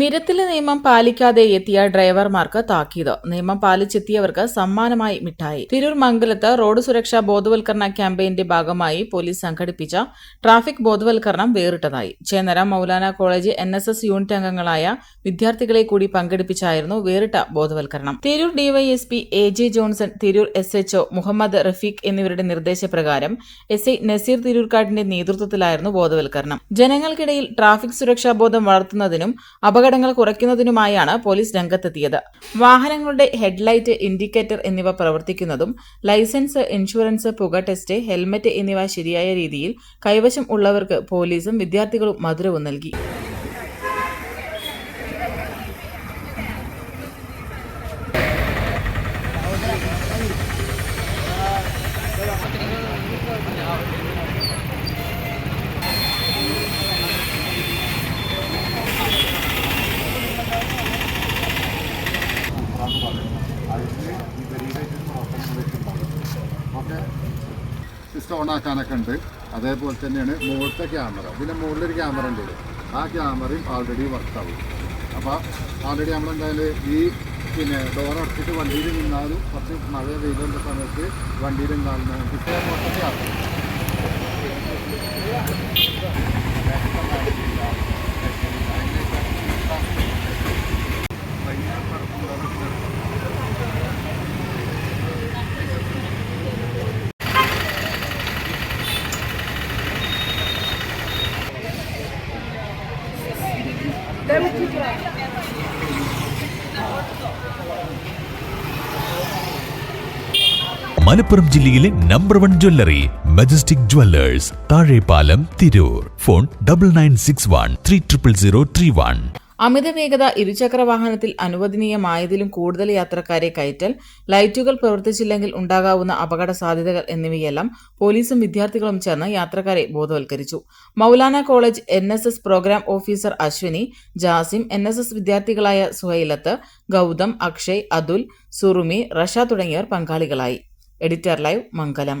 നിരത്തിലെ നിയമം പാലിക്കാതെ എത്തിയ ഡ്രൈവർമാർക്ക് താക്കീത്. നിയമം പാലിച്ചെത്തിയവർക്ക് സമ്മാനമായി മിഠായി. തിരൂർ മംഗലത്ത് റോഡ് സുരക്ഷാ ബോധവൽക്കരണ ക്യാമ്പയിന്റെ ഭാഗമായി പോലീസ് സംഘടിപ്പിച്ച ട്രാഫിക് ബോധവൽക്കരണം വേറിട്ടതായി. Chennara Moulana college N S S unit അംഗങ്ങളായ വിദ്യാർത്ഥികളെ കൂടി പങ്കെടുപ്പിച്ചായിരുന്നു വേറിട്ട ബോധവൽക്കരണം. Tirur DYSP A J Johnson Tirur S Muhammad Rafeeq എന്നിവരുടെ നിർദ്ദേശപ്രകാരം എസ് ഐ നസീർ തിരൂർക്കാടിന്റെ നേതൃത്വത്തിലായിരുന്നു ബോധവൽക്കരണം. ജനങ്ങൾക്കിടയിൽ ട്രാഫിക് സുരക്ഷാ ബോധം വളർത്തുന്നതിനും അപകടങ്ങൾ കുറയ്ക്കുന്നതിനുമായാണ് പോലീസ് രംഗത്തെത്തിയത്. വാഹനങ്ങളുടെ ഹെഡ്ലൈറ്റ് ഇൻഡിക്കേറ്റർ എന്നിവ പ്രവർത്തിക്കുന്നതും ലൈസൻസ് ഇൻഷുറൻസ് പുക ടെസ്റ്റ് ഹെൽമറ്റ് എന്നിവ ശരിയായ രീതിയിൽ കൈവശം ഉള്ളവർക്ക് പോലീസും വിദ്യാർത്ഥികളും മധുരവും നൽകി. ഓക്കെ സിസ്റ്റം ഉണ്ട്. അതേപോലെ തന്നെയാണ് മുകളിലത്തെ ക്യാമറ ഇതിന്റെ മുകളിലൊരു ക്യാമറ ഉണ്ട്. ആ ക്യാമറയും ആൾറെഡി വർക്കാവും അപ്പോൾ ആൾറെഡി നമ്മളെന്തായാലും ഈ പിന്നെ ഡോർ അടച്ചിട്ട് വണ്ടിയിൽ നിന്നാലും കുറച്ച് മഴ പെയ്തുള്ള സമയത്ത് വണ്ടിയിൽ നിന്നാലും നമുക്ക് മൊത്തത്തിൽ ആക്കും മലപ്പുറം ജില്ലയിലെ number one jewellery Majestic jewellers Thazhepalam Tirur. Phone double nine six one three triple zero three one അമിത വേഗത ഇരുചക്ര വാഹനത്തിൽ അനുവദനീയമായതിലും കൂടുതൽ യാത്രക്കാരെ കയറ്റൽ ലൈറ്റുകൾ പ്രവർത്തിച്ചില്ലെങ്കിൽ ഉണ്ടാകാവുന്ന അപകട സാധ്യതകൾ എന്നിവയെല്ലാം പോലീസും വിദ്യാർത്ഥികളും ചേർന്ന് യാത്രക്കാരെ ബോധവൽക്കരിച്ചു. Moulana college N programme officer Ashwini Jasim N വിദ്യാർത്ഥികളായ Suhailath Gautam Akshay Atul Surumi Rasha തുടങ്ങിയവർ പങ്കാളികളായി. Editor live Mangalam.